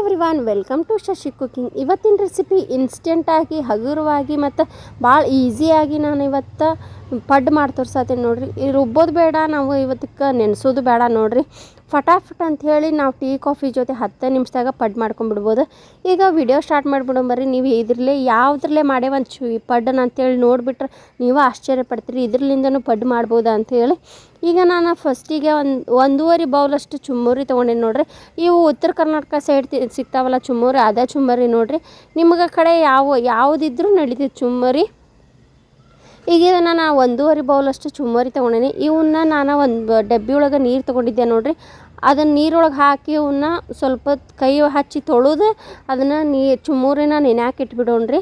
Everyone welcome to Shashi cooking ಇವತ್ತಿನ recipe ಇನ್ಸ್ಟೆಂಟಾಗಿ ಹಗುರವಾಗಿ ಮತ್ತು ಭಾಳ ಈಸಿಯಾಗಿ ನಾನು ಇವತ್ತು ಪಡ್ ಮಾಡಿ ತೋರಿಸತ್ತೀನಿ ನೋಡಿರಿ ರುಬ್ಬೋದು ಬೇಡ, ನಾವು ಇವತ್ತಕ್ಕೆ ನೆನೆಸೋದು ಬೇಡ ನೋಡ್ರಿ. ಫಟಾಫಟ್ ಅಂತ ಹೇಳಿ ನಾವು ಟೀ, ಕಾಫಿ ಜೊತೆ ಹತ್ತು ನಿಮಿಷದಾಗ ಪಡ್ ಮಾಡ್ಕೊಂಡ್ಬಿಡ್ಬೋದು ಈಗ ವಿಡಿಯೋ ಸ್ಟಾರ್ಟ್ ಮಾಡಿಬಿಡೋ ಬರ್ರಿ. ನೀವು ಇದ್ರಲ್ಲೇ ಯಾವುದ್ರಲ್ಲೇ ಮಾಡೇ ಒಂದು ಚು ಪಡ್ಡನ್ನ ಅಂತೇಳಿ ನೋಡಿಬಿಟ್ರೆ ನೀವು ಆಶ್ಚರ್ಯ ಪಡ್ತೀರಿ. ಇದ್ರಲಿಂದನೂ ಪಡ್ ಮಾಡ್ಬೋದಾ ಅಂಥೇಳಿ ಈಗ ನಾನು ಫಸ್ಟಿಗೆ ಒಂದು, ಒಂದೂವರೆ ಬೌಲಷ್ಟು ಚುಮ್ಮರಿ ತೊಗೊಂಡೇನಿ ನೋಡ್ರಿ. ಇವು ಉತ್ತರ ಕರ್ನಾಟಕ ಸೈಡ್ ಸಿಗ್ತಾವಲ್ಲ ಚುಮ್ಮರಿ, ಅದೇ ಚುಮ್ಮರಿ ನೋಡ್ರಿ. ನಿಮ್ಗೆ ಕಡೆ ಯಾವ, ಯಾವುದಿದ್ರೂ ನಡೀತೈತೆ ಚುಮ್ಮರಿ. ಈಗ ಇದನ್ನು ನಾ ಒಂದೂವರೆ ಬೌಲಷ್ಟು ಚುಮ್ಮರಿ ತೊಗೊಂಡೇನಿ. ಇವನ್ನ ನಾನು ಒಂದು ಡಬ್ಬಿ ಒಳಗೆ ನೀರು ತೊಗೊಂಡಿದ್ದೆ ನೋಡಿರಿ. ಅದನ್ನು ನೀರೊಳಗೆ ಹಾಕಿ ಇವನ್ನ ಸ್ವಲ್ಪ ಕೈ ಹಚ್ಚಿ ತೊಳೆದು ಅದನ್ನು ನೀ ಚುಮ್ಮರಿನ ನೆನ್ಯಾಕೆ ಇಟ್ಬಿಡೋಣ್ರಿ.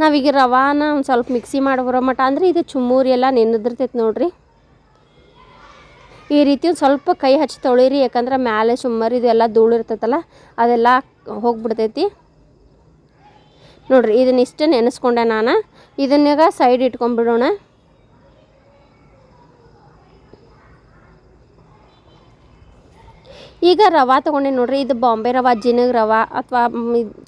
ನಾವೀಗ ರವಾನ ಒಂದು ಸ್ವಲ್ಪ ಮಿಕ್ಸಿ ಮಾಡಿ ಬರೋ ಮಟ್ಟ ಅಂದ್ರೆ ಇದು ಚುಮ್ಮೂರಿ ಎಲ್ಲ ನೆನೆದಿರ್ತೈತೆ ನೋಡಿರಿ. ಈ ರೀತಿ ಒಂದು ಸ್ವಲ್ಪ ಕೈ ಹಚ್ಚಿ ತೊಳೀರಿ. ಯಾಕಂದ್ರೆ ಮ್ಯಾಲೆ ಚುಮ್ಮರಿ ಇದೆಲ್ಲ ಧೂಳು ಇರ್ತೈತಲ್ಲ, ಅದೆಲ್ಲ ಹೋಗ್ಬಿಡ್ತೈತಿ. ನೋಡ್ರಿ ಇದನ್ನ ಇಷ್ಟು ನೆನೆಸ್ಕೊಂಡೆ ನಾನು. ಇದನ್ನಾಗ ಸೈಡ್ ಇಟ್ಕೊಂಡ್ಬಿಡೋಣ ಈಗ ರವೆ ತೊಗೊಂಡೆ ನೋಡ್ರಿ, ಇದು ಬಾಂಬೆ ರವೆ, ಜಿನಗ್ ರವೆ ಅಥವಾ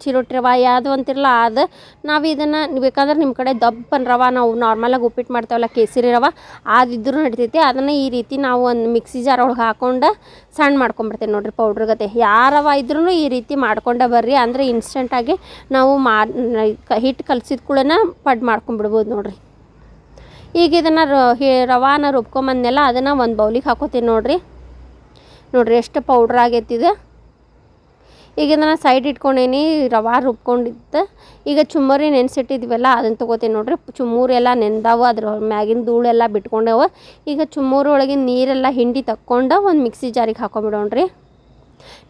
ಚಿರೋಟಿ ರವೆ ಯಾವುದು ಅಂತಿರಲ್ಲ ಅದು ನಾವು ಇದನ್ನು ಬೇಕಾದ್ರೆ ನಿಮ್ಮ ಕಡೆ ದಪ್ಪನ ರವೆ ನಾವು ನಾರ್ಮಲಾಗಿ ಉಪ್ಪಿಟ್ಟು ಮಾಡ್ತಾವಲ್ಲ, ಕೇಸರಿ ರವೆ ಅದಿದ್ರೂ ನಡಿತೈತಿ. ಅದನ್ನು ಈ ರೀತಿ ನಾವು ಒಂದು ಮಿಕ್ಸಿ ಜಾರ್ ಒಳಗೆ ಹಾಕೊಂಡು ಸಣ್ಣ ಮಾಡ್ಕೊಂಬಿಡ್ತೇವೆ ನೋಡ್ರಿ ಪೌಡ್ರ್ ಗತೆ. ಯಾವ ರವೆ ಇದ್ರೂ ಈ ರೀತಿ ಮಾಡ್ಕೊಂಡೆ ಬರ್ರಿ, ಅಂದರೆ ಇನ್ಸ್ಟೆಂಟಾಗಿ ನಾವು ಮಾ ಹಿಟ್ಟು ಕಲಸಿದ ಕೂಡನ ಪಡ್ ಮಾಡ್ಕೊಂಬಿಡ್ಬೋದು ನೋಡ್ರಿ. ಈಗ ಇದನ್ನು ರವಾನ ರುಬ್ಕೊಂಬಂದೆಲ್ಲ ಅದನ್ನು ಒಂದು ಬೌಲಿಗೆ ಹಾಕೋತೀನಿ ನೋಡ್ರಿ. ನೋಡ್ರಿ ಎಷ್ಟು ಪೌಡ್ರ್ ಆಗೈತಿದೆ. ಈಗ ನಾನು ಸೈಡ್ ಇಟ್ಕೊಂಡೇನಿ, ರವಾ ರುಬ್ಕೊಂಡಿದ್ದೆ. ಈಗ ಚುಮ್ಮರಿ ನೆನೆಸಿಟ್ಟಿದ್ವಲ್ಲ ಅದನ್ನು ತೊಗೋತೀನಿ ನೋಡ್ರಿ. ಚುಮ್ಮೂರಿ ಎಲ್ಲ ನೆಂದಾವ, ಅದ್ರ ಮ್ಯಾಗಿನ ಧೂಳೆಲ್ಲ ಬಿಟ್ಕೊಂಡವ. ಈಗ ಚುಮ್ಮೂರೊಳಗಿನ ನೀರೆಲ್ಲ ಹಿಂಡಿ ತಕ್ಕೊಂಡು ಒಂದು ಮಿಕ್ಸಿ ಜಾರಿಗೆ ಹಾಕೊಂಬಿಡೋಣ್ರಿ.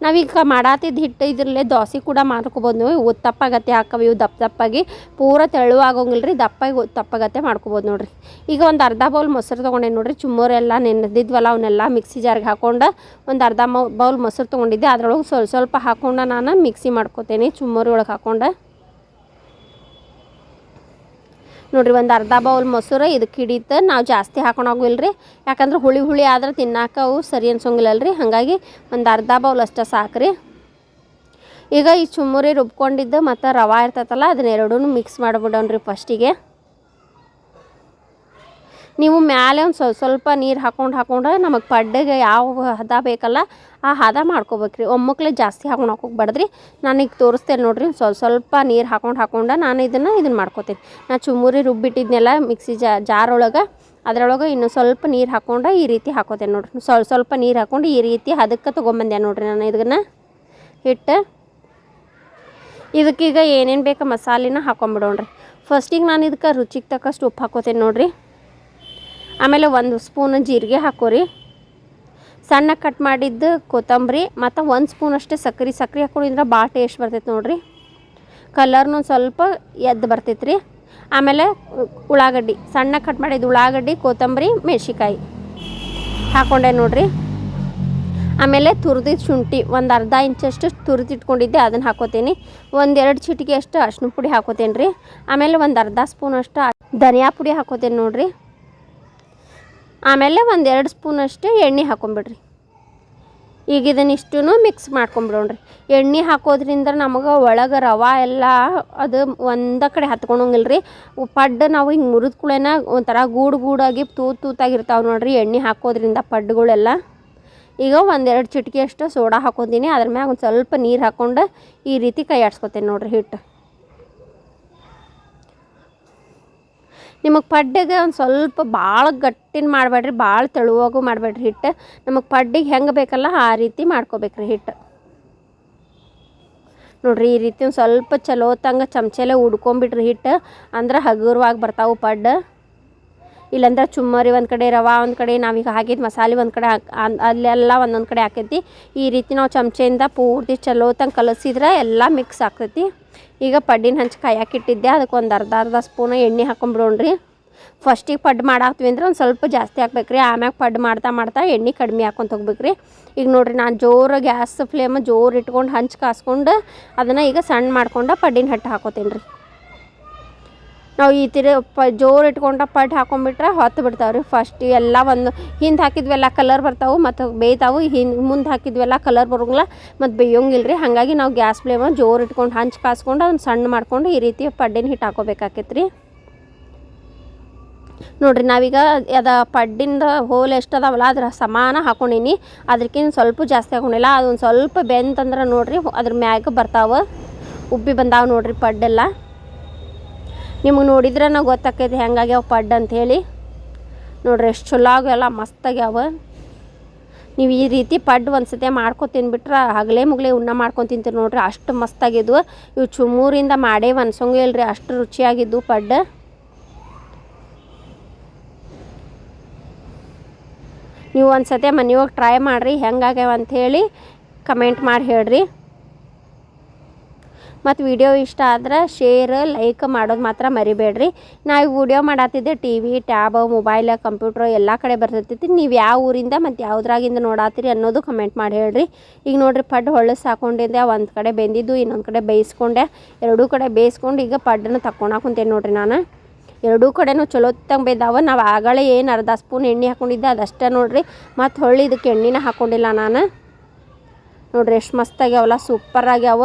ನಾವೀಗ ಮಾಡಾತಿದ್ದು ಹಿಟ್ಟು ಇದ್ರಲ್ಲೇ ದೋಸೆ ಕೂಡ ಮಾಡ್ಕೊಬೋದು. ನೀವು ತಪ್ಪಾಗತ್ತೆ ಹಾಕವು, ಇವು ದಪ್ಪ ದಪ್ಪಾಗಿ ಪೂರ ತೆಳುವಾಗೋಂಗಿಲ್ಲ ರೀ ದಪ್ಪಾಗಿ ತಪ್ಪಾಗತ್ತೆ ಮಾಡ್ಕೊಬೋದು ನೋಡ್ರಿ. ಈಗ ಒಂದು ಅರ್ಧ ಬೌಲ್ ಮೊಸರು ತೊಗೊಂಡೆ ನೋಡಿರಿ, ಚುಮ್ಮರೆಲ್ಲ ನೆನೆದಿದ್ವಲ್ಲ, ಅವನ್ನೆಲ್ಲ ಮಿಕ್ಸಿ ಜಾರಿಗೆ ಹಾಕೊಂಡು ಒಂದು ಅರ್ಧ ಬೌಲ್ ಮೊಸರು ತೊಗೊಂಡಿದ್ದೆ. ಅದರೊಳಗೆ ಸ್ವಲ್ಪ ಸ್ವಲ್ಪ ಹಾಕೊಂಡು ನಾನು ಮಿಕ್ಸಿ ಮಾಡ್ಕೊತೇನೆ, ಚುಮ್ಮರಿ ಒಳಗೆ ಹಾಕೊಂಡು. ನೋಡ್ರಿ, ಒಂದು ಅರ್ಧ ಬೌಲ್ ಮೊಸರು ಇದಕ್ಕೆ ಹಿಡಿತ ನಾವು ಜಾಸ್ತಿ ಹಾಕೊಂಡು ಹೋಗಿಲ್ಲ ರೀ ಯಾಕಂದ್ರೆ ಹುಳಿ ಹುಳಿ ಆದ್ರೆ ತಿನ್ನಾಕ ಅವು ಸರಿ ಅನ್ಸೋಂಗಿಲ್ಲಲ್ಲ ರೀ ಹಾಗಾಗಿ ಒಂದು ಅರ್ಧ ಬೌಲ್ ಅಷ್ಟೇ ಸಾಕ್ರಿ. ಈಗ ಈ ಚುಮ್ಮರಿ ರುಬ್ಕೊಂಡಿದ್ದು ಮತ್ತು ರವೆ ಇರ್ತೈತಲ್ಲ ಅದನ್ನೆರಡೂ ಮಿಕ್ಸ್ ಮಾಡಿಬಿಡೋಣ್ರಿ ಫಸ್ಟಿಗೆ ನೀವು ಮ್ಯಾಲೆ ಒಂದು ಸ್ವಲ್ಪ ಸ್ವಲ್ಪ ನೀರು ಹಾಕೊಂಡು ಹಾಕೊಂಡ್ರೆ ನಮಗೆ ಪಡ್ಡೆಗೆ ಯಾವ ಹದ ಬೇಕಲ್ಲ, ಆ ಹದ ಮಾಡ್ಕೋಬೇಕ್ರಿ. ಒಮ್ಮಕ್ಲೆ ಜಾಸ್ತಿ ಹಾಕೊಂಡು ನಾನು ಈಗ ತೋರಿಸ್ತೇನೆ ನೋಡಿರಿ ಸ್ವಲ್ಪ ಸ್ವಲ್ಪ ನೀರು ಹಾಕೊಂಡು ಹಾಕೊಂಡು ನಾನು ಇದನ್ನು ಇದನ್ನು ಮಾಡ್ಕೋತೀನಿ. ನಾನು ಚುಮ್ಮುರಿ ರುಬ್ಬಿಟ್ಟಿದ್ನೆಲ್ಲ ಮಿಕ್ಸಿ ಜಾರ್ ಒಳಗೆ ಅದರೊಳಗೆ ಇನ್ನು ಸ್ವಲ್ಪ ನೀರು ಹಾಕೊಂಡು ಈ ರೀತಿ ಹಾಕೋತೇನೆ ನೋಡಿರಿ. ಸ್ವಲ್ಪ ಸ್ವಲ್ಪ ನೀರು ಹಾಕೊಂಡು ಈ ರೀತಿ ಹದಕ್ಕೆ ತೊಗೊಂಬಂದೆ ನೋಡಿರಿ ನಾನು ಇದನ್ನು. ಹಿಟ್ಟು. ಇದಕ್ಕೀಗ ಏನೇನು ಬೇಕು ಮಸಾಲಿನ ಹಾಕೊಂಬಿಡೋಣ್ರಿ. ಫಸ್ಟಿಗೆ ನಾನು ಇದಕ್ಕೆ ರುಚಿಗೆ ತಕ್ಕಷ್ಟು ಉಪ್ಪು ಹಾಕೋತೇನೆ ನೋಡ್ರಿ. ಆಮೇಲೆ ಒಂದು ಸ್ಪೂನ್ ಜೀರಿಗೆ ಹಾಕೋರಿ. ಸಣ್ಣ ಕಟ್ ಮಾಡಿದ್ದು ಕೊತ್ತಂಬರಿ, ಮತ್ತು ಒಂದು ಸ್ಪೂನ್ ಅಷ್ಟೇ ಸಕ್ಕರೆ. ಸಕ್ಕರೆ ಹಾಕೊಂಡಿದ್ರೆ ಭಾಳ ಟೇಸ್ಟ್ ಬರ್ತೈತೆ ನೋಡಿರಿ. ಕಲರ್ನು ಸ್ವಲ್ಪ ಎದ್ದು ಬರ್ತೈತೆ ರೀ ಆಮೇಲೆ ಉಳ್ಳಾಗಡ್ಡಿ, ಸಣ್ಣ ಕಟ್ ಮಾಡಿದ್ದು ಉಳ್ಳಾಗಡ್ಡಿ, ಕೊತ್ತಂಬರಿ ಮೆಣ್ಸಿಕಾಯಿ ಹಾಕೊಂಡೆ ನೋಡಿರಿ. ಆಮೇಲೆ ತುರಿದಿದ್ದು ಶುಂಠಿ, ಒಂದು ಅರ್ಧ ಇಂಚಷ್ಟು ತುರಿದಿಟ್ಕೊಂಡಿದ್ದೆ ಅದನ್ನು ಹಾಕೋತೀನಿ. ಒಂದೆರಡು ಚಿಟಿಕೆ ಅಷ್ಟು ಅರ್ಶಿನ ಪುಡಿ ಹಾಕೋತೇನೆ ರೀ ಆಮೇಲೆ ಒಂದು ಅರ್ಧ ಸ್ಪೂನ್ ಅಷ್ಟು ಧನಿಯಾ ಪುಡಿ ಹಾಕೋತೇನೆ ನೋಡ್ರಿ. ಆಮೇಲೆ ಒಂದು ಎರಡು ಸ್ಪೂನಷ್ಟು ಎಣ್ಣೆ ಹಾಕೊಂಬಿಡ್ರಿ. ಈಗ ಇದನ್ನಿಷ್ಟು ಮಿಕ್ಸ್ ಮಾಡ್ಕೊಂಬಿಡೋಣ್ರಿ. ಎಣ್ಣೆ ಹಾಕೋದ್ರಿಂದ ನಮಗೆ ಒಳಗೆ ರವೆ ಎಲ್ಲ ಅದು ಒಂದ ಕಡೆ ಹತ್ಕೊಳಂಗಿಲ್ಲ ರೀ ಪಡ್ಡು ನಾವು ಹಿಂಗೆ ಮುರಿದ ಕೂಡೇನ ಒಂಥರ ಗೂಡು ಗೂಡಾಗಿ ತೂತು ತೂತಾಗಿರ್ತಾವೆ ನೋಡ್ರಿ ಎಣ್ಣೆ ಹಾಕೋದ್ರಿಂದ ಪಡ್ಡುಗಳೆಲ್ಲ. ಈಗ ಒಂದೆರಡು ಚಿಟಿಕೆ ಅಷ್ಟು ಸೋಡಾ ಹಾಕೊತೀನಿ ಅದ್ರ ಮ್ಯಾಗ ಒಂದು ಸ್ವಲ್ಪ ನೀರು ಹಾಕ್ಕೊಂಡು ಈ ರೀತಿ ಕೈ ಆಡ್ಸ್ಕೊತೇನೆ ನೋಡ್ರಿ ಹಿಟ್ಟು ನಿಮಗೆ ಪಡ್ಡಿಗೆ ಒಂದು ಸ್ವಲ್ಪ ಭಾಳ ಗಟ್ಟಿನ ಮಾಡಬೇಡ್ರಿ, ಭಾಳ ತೆಳುವಾಗೂ ಮಾಡಬೇಡ್ರಿ ಹಿಟ್ಟು. ನಮಗೆ ಪಡ್ಡಿಗೆ ಹೆಂಗೆ ಬೇಕಲ್ಲ ಆ ರೀತಿ ಮಾಡ್ಕೋಬೇಕ್ರಿ ಹಿಟ್ಟು. ನೋಡ್ರಿ ಈ ರೀತಿ ಒಂದು ಸ್ವಲ್ಪ ಚಲೋ ತಂಗ ಚಮಚೆಲೆ ಉಡ್ಕೊಂಬಿಟ್ರಿ ಹಿಟ್ಟು. ಅಂದ್ರೆ ಹಗುರವಾಗಿ ಬರ್ತಾವೆ ಪಡ್ಡು. ಇಲ್ಲಾಂದ್ರೆ ಚುಮ್ಮರಿ ಒಂದು ಕಡೆ, ರವೆ ಒಂದು ಕಡೆ, ನಾವೀಗ ಹಾಕಿದ ಮಸಾಲೆ ಒಂದು ಕಡೆ ಹಾಕಿ ಅಲ್ಲೆಲ್ಲ ಒಂದೊಂದು ಕಡೆ ಹಾಕೈತಿ. ಈ ರೀತಿ ನಾವು ಚಮಚೆಯಿಂದ ಪೂರ್ತಿ ಚಲೋ ತಂಗ ಕಲಸಿದ್ರೆ ಎಲ್ಲ ಮಿಕ್ಸ್ ಆಗ್ತೈತಿ. ಈಗ ಪಡ್ಡಿನ ಹಂಚಿ ಕಾಯಕ್ಕಿಟ್ಟಿದ್ದೆ ಅದಕ್ಕೆ ಒಂದು ಅರ್ಧ ಅರ್ಧ ಸ್ಪೂನ್ ಎಣ್ಣೆ ಹಾಕೊಂಬಿಡೋಣ್ರಿ. ಫಸ್ಟಿಗೆ ಪಡ್ಡು ಮಾಡಾಕ್ತೀವಿ ಅಂದ್ರೆ ಒಂದು ಸ್ವಲ್ಪ ಜಾಸ್ತಿ ಹಾಕ್ಬೇಕು ರೀ ಆಮ್ಯಾಗ ಪಡ್ಡು ಮಾಡ್ತಾ ಮಾಡ್ತಾ ಎಣ್ಣೆ ಕಡಿಮೆ ಹಾಕ್ಕೊಂತ ಹೋಗ್ಬೇಕು ರೀ ಈಗ ನೋಡಿರಿ ನಾನು ಜೋರು ಗ್ಯಾಸ್ ಫ್ಲೇಮ್ ಜೋರು ಇಟ್ಕೊಂಡು ಹಂಚ್ ಕಾಸ್ಕೊಂಡು ಅದನ್ನು ಈಗ ಸಣ್ಣ ಮಾಡ್ಕೊಂಡು ಪಡ್ಡಿನ ಹಟ್ಟು ಹಾಕೋತೀನಿ ರೀ ನಾವು ಈ ತಿರ ಪ ಜೋರು ಇಟ್ಕೊಂಡ ಪಟ್ ಹಾಕೊಂಡ್ಬಿಟ್ರೆ ಹೊತ್ತು ಬಿಡ್ತಾವೆ ರೀ ಫಸ್ಟ್ ಎಲ್ಲ ಒಂದು ಹಿಂದೆ ಹಾಕಿದ್ವೆಲ್ಲ ಕಲರ್ ಬರ್ತಾವೆ ಮತ್ತು ಬೇಯ್ತಾವೆ. ಹಿಂದೆ ಮುಂದೆ ಹಾಕಿದ್ವೆಲ್ಲ ಕಲರ್ ಬರೋಂಗಿಲ್ಲ. ಮತ್ತು ಬೇಯೋಂಗಿಲ್ಲ ರೀ. ಹಾಗಾಗಿ ನಾವು ಗ್ಯಾಸ್ ಫ್ಲೇಮ ಜೋರು ಇಟ್ಕೊಂಡು ಹಂಚ್ ಕಾಸ್ಕೊಂಡು ಅದನ್ನ ಸಣ್ಣ ಮಾಡ್ಕೊಂಡು ಈ ರೀತಿ ಪಡ್ಡಿನ ಹಿಟ್ಟು ಹಾಕೋಬೇಕಾಕೈತೆ ರೀ ನೋಡಿರಿ ನಾವೀಗ ಅದ ಪಡ್ಡಿಂದ ಹೋಲ್ ಎಷ್ಟು ಅದಾವಲ್ಲ ಅದ್ರ ಸಮಾನ ಹಾಕೊಂಡಿನಿ. ಅದಕ್ಕಿಂತ ಸ್ವಲ್ಪ ಜಾಸ್ತಿ ಹಾಕೊಂಡಿಲ್ಲ. ಅದೊಂದು ಸ್ವಲ್ಪ ಬೆಂತಂದ್ರೆ ನೋಡಿರಿ ಅದ್ರ ಮ್ಯಾಗ ಬರ್ತಾವೆ. ಉಬ್ಬಿ ಬಂದಾವೆ ನೋಡಿರಿ ಪಡ್ಡೆಲ್ಲ. ನಿಮಗೆ ನೋಡಿದ್ರೆ ನಾವು ಗೊತ್ತಾಕೈತಿ ಹೆಂಗಾಗ್ಯಾವ ಪಡ್ ಅಂಥೇಳಿ ನೋಡ್ರಿ ಎಷ್ಟು ಚಲೋ ಆಗೋಲ್ಲ ಮಸ್ತಾಗ್ಯಾವ. ನೀವು ಈ ರೀತಿ ಪಡ್ ಒಂದ್ಸತಿ ಮಾಡ್ಕೊಂಡು ತಿನ್ಬಿಟ್ರೆ ಹಗಲೇ ಮುಗಲೇ ಉಣ್ಣ ಮಾಡ್ಕೊಂಡು ತಿಂತೀರಿ ನೋಡ್ರಿ ಅಷ್ಟು ಮಸ್ತಾಗಿದ್ವು ಇವು ಚುಮ್ಮೂರಿಂದ ಮಾಡೇ ಅನ್ಸಂಗೂ ಇಲ್ರಿ ಅಷ್ಟು ರುಚಿಯಾಗಿದ್ದು ಪಡ್ಡು ನೀವು ಒಂದು ಸತಿ ಮನೆಯೊಳಗೆ ಟ್ರೈ ಮಾಡಿರಿ ಹೆಂಗಾಗ್ಯಾವ ಅಂಥೇಳಿ ಕಮೆಂಟ್ ಮಾಡಿ ಹೇಳ್ರಿ. ಮತ್ತು ವಿಡಿಯೋ ಇಷ್ಟ ಆದ್ರೆ ಶೇರ್ ಲೈಕ್ ಮಾಡೋದು ಮಾತ್ರ ಮರಿಬೇಡ್ರಿ. ನಾವು video ಮಾಡತ್ತಿದ್ದೆ T V tab mobile computer ಎಲ್ಲ ಕಡೆ ಬರ್ತೈತಿ. ನೀವು ಯಾವ ಊರಿಂದ ಮತ್ತು ಯಾವುದ್ರಾಗಿಂದ ನೋಡಾತ್ತೀರಿ ಅನ್ನೋದು ಕಮೆಂಟ್ ಮಾಡಿ ಹೇಳ್ರಿ. ಈಗ ನೋಡ್ರಿ ಪಡ್ಡು ಹೊಳಸ್ ಹಾಕೊಂಡಿದ್ದೆ ಒಂದು ಕಡೆ ಬೆಂದಿದ್ದು, ಇನ್ನೊಂದು ಕಡೆ ಬೇಯಿಸ್ಕೊಂಡೆ. ಎರಡೂ ಕಡೆ ಬೇಯಿಸ್ಕೊಂಡು ಈಗ ಪಡ್ಡನ್ನ ತಕ್ಕೊಳಕ್ಕೆ ಕುಂತೇನೆ ನೋಡ್ರಿ ನಾನು. ಎರಡೂ ಕಡೆನೂ ಚಲೋ ಬೇದಾವ. ನಾವು ಆಗಳೇ ಏನು ಅರ್ಧ ಸ್ಪೂನ್ ಎಣ್ಣೆ ಹಾಕೊಂಡಿದ್ದೆ, ಅದಷ್ಟೇ ನೋಡ್ರಿ. ಮತ್ತು ಹೊಳ್ಳಿ ಇದಕ್ಕೆ ಎಣ್ಣೆನ ಹಾಕ್ಕೊಂಡಿಲ್ಲ ನಾನು. ನೋಡ್ರಿ, ಎಷ್ಟು ಮಸ್ತಾಗ್ಯಾವಲ್ಲ ಸೂಪರ್ ಆಗ್ಯಾವ.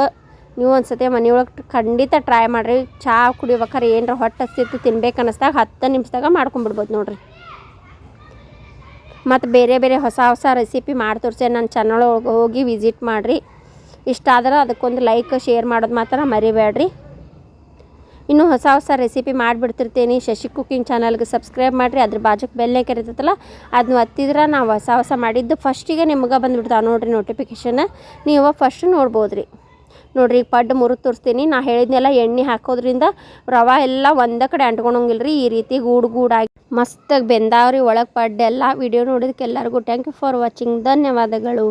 ನೀವು ಒಂದ್ಸತಿ ಮನೆಯೊಳಗೆ ಖಂಡಿತ ಟ್ರೈ ಮಾಡಿರಿ. ಚಹಾ ಕುಡಿಬೇಕಾರೆ ಏನರ ಹೊಟ್ಟೆ ಹಸಿತ್ತು ತಿನ್ಬೇಕು ಅನ್ನಿಸ್ದಾಗ ಹತ್ತು ನಿಮಿಷದಾಗ ಮಾಡ್ಕೊಂಬಿಡ್ಬೋದು ನೋಡಿರಿ. ಮತ್ತು ಬೇರೆ ಬೇರೆ ಹೊಸ ಹೊಸ ರೆಸಿಪಿ ಮಾಡಿ ತೋರಿಸಿ ನನ್ನ ಚಾನಲ್ ಒಳಗೆ ಹೋಗಿ ವಿಸಿಟ್ ಮಾಡಿರಿ. ಇಷ್ಟ ಆದ್ರೆ ಅದಕ್ಕೊಂದು ಲೈಕ್ ಶೇರ್ ಮಾಡೋದು ಮಾತ್ರ ಮರಿಬೇಡ್ರಿ ಇನ್ನೂ ಹೊಸ ಹೊಸ ರೆಸಿಪಿ ಮಾಡಿಬಿಡ್ತಿರ್ತೀನಿ. ಶಶಿ ಕುಕಿಂಗ್ ಚಾನಲ್ಗೆ ಸಬ್ಸ್ಕ್ರೈಬ್ ಮಾಡಿರಿ. ಅದ್ರ ಬಾಜಕ್ಕೆ ಬೆಲ್ಲೇ ಕರಿತೈತಲ್ಲ ಅದನ್ನ ಒತ್ತಿದ್ರೆ ನಾವು ಹೊಸ ಹೊಸ ಮಾಡಿದ್ದು ಫಸ್ಟಿಗೆ ನಿಮ್ಗೆ ಬಂದುಬಿಡ್ತಾವೆ ನೋಡಿರಿ ನೋಟಿಫಿಕೇಶನ್ ನೀವು ಫಸ್ಟ್ ನೋಡ್ಬೋದು ರೀ ನೋಡ್ರಿ ಈಗ ಪಡ್ಡು ಮುರಿದು ತೋರಿಸ್ತೀನಿ. ನಾ ಹೇಳಿದ್ನೆಲ್ಲ ಎಣ್ಣೆ ಹಾಕೋದ್ರಿಂದ ರವೆ ಎಲ್ಲ ಒಂದೇ ಕಡೆ ಅಂಟ್ಕೊಳಂಗಿಲ್ಲ ರೀ ಈ ರೀತಿ ಗೂಡು ಗೂಡಾಗಿ ಮಸ್ತಾಗಿ ಬೆಂದಾವ್ರಿ ಒಳಗೆ ಪಡ್ಡೆಲ್ಲ ವಿಡಿಯೋ ನೋಡಿದಕ್ಕೆ ಎಲ್ಲರಿಗೂ ಥ್ಯಾಂಕ್ ಯು ಫಾರ್ ವಾಚಿಂಗ್ ಧನ್ಯವಾದಗಳು.